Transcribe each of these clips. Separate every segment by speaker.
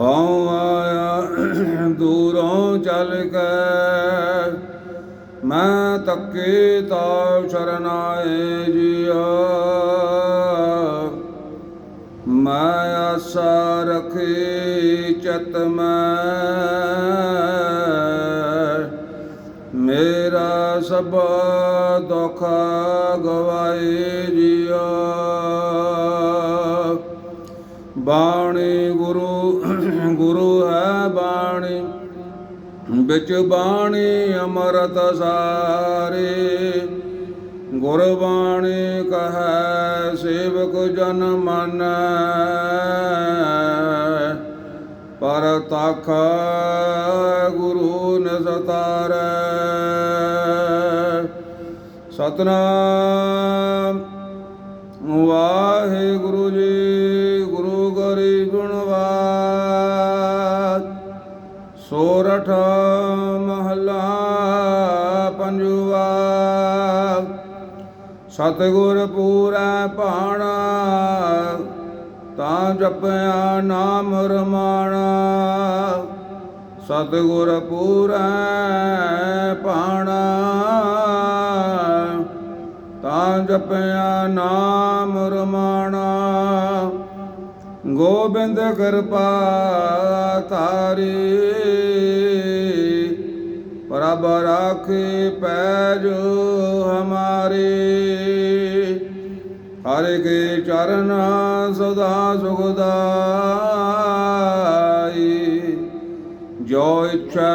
Speaker 1: ਹਉ ਆਇਆ, ਦੂਰੋਂ ਚੱਲ ਕੇ। ਮੈਂ ਤੱਕੇ ਤਾ ਸ਼ਰਨਾਏ ਜੀਆ। ਮੈਂ ਆਸਾ ਰਖੀ ਚਤ ਮੈਂ। ਮੇਰਾ ਸਭ ਦੁਖ ਗਵਾਏ ਜੀਆ। ਬਾਣੀ ਗੁਰੂ ਗੁਰੂ ਹੈ ਬਾਣੀ। ਵਿੱਚ ਬਾਣੀ ਅਮਰਤ ਸਾਰੇ। ਗੁਰਬਾਣੀ ਕਹੈ, ਸੇਵਕ ਜਨ ਮਨ। ਪਰ ਤਖ ਗੁਰੂ ਨਸਤਾਰੈ। ਸਤਨਾਮ ਵਾਹਿਗੁਰੂ ਜੀ ਸਤਿਗੁਰ ਪੂਰੈ ਭਾਣਾ, ਤਾਂ ਜਪਿਆ ਨਾਮ ਰਮਾਣਾ। ਸਤਿਗੁਰ ਪੂਰੈ ਭਾਣਾ, ਤਾਂ ਜਪਿਆ ਨਾਮ ਰਮਾਣਾ। ਗੋਬਿੰਦ ਕਿਰਪਾ ਤਾਰੀ ਪ੍ਰਭ ਰਾਖੇ ਪੈਜ ਹਮਾਰੇ। ਹਰਿ ਕੇ ਚਰਨ ਸਦਾ ਸੁਖਦਾਈ ਜੋ ਇੱਛਾ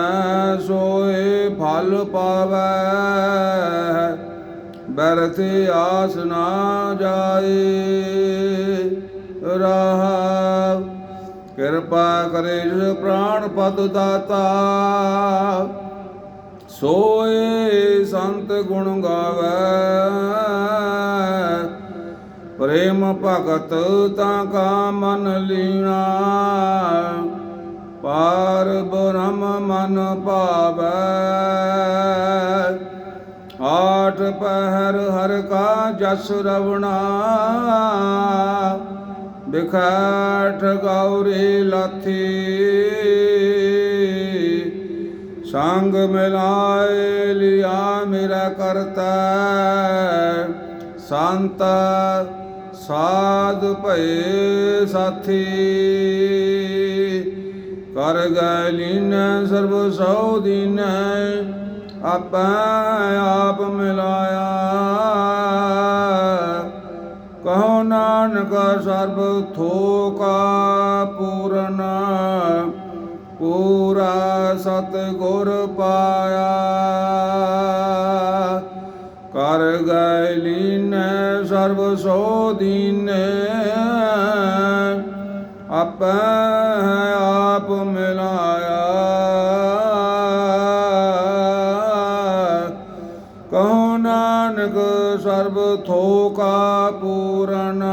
Speaker 1: ਸੋਏ ਫਲ ਪਾਵੈ, ਬਰਤੇ ਆਸ ਨਾ ਜਾਏ। ਰਹਾ, ਕਿਰਪਾ ਕਰੇ ਜਿਸ ਪ੍ਰਾਣ ਪਤ ਦਾਤਾ। ਸੋਏ ਸੰਤ ਗੁਣ ਗਾਵੇ। ਭਗਤ ਤਾਂ ਕਾ ਮਨ ਲੀਣਾ। ਪਾਰ ਬ੍ਰਹਮ ਮਨ ਪਾਵੈ ਆਠ ਪਹਿਰ ਹਰ ਕਾ ਜਸ ਰਵਣਾ। ਬਿਖਾਠ ਗੌਰੀ ਲਾਥੀ। ਸੰਗ ਮਿਲਾਏ ਲਿਆ ਮੇਰਾ ਕਰਤਾ। ਸੰਤ ਸਾਧ ਭਏ ਸਾਥੀ। ਕਰ ਗਏ ਲੀਨ, ਸਰਬ ਸੌ ਦੀਨ, ਆਪੈ ਆਪ ਮਿਲਾਇਆ। ਕਹੋ ਨਾਨਕ ਸਰਬ ਥੋਕਾ ਪੂਰਨ, ਪੂਰਾ ਸਤ ਗੁਰ ਪਾਇਆ। ਕਰ ਗਏ ਸਰਬ ਸੋ ਦੀਨ। ਆਪੈ ਆਪ ਮਿਲਾਇਆ। ਕਹੋ ਨਾਨਕ ਸਰਬ ਥੋਕਾ ਪੂਰਨ।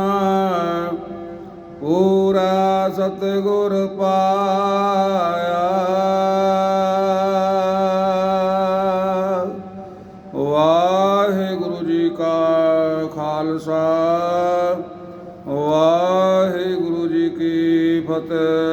Speaker 1: ਪੂਰਾ ਸਤਿਗੁਰ ਪਾਇਆ। ਵਾਹਿਗੁਰੂ ਜੀ ਕੀ ਫਤਿਹ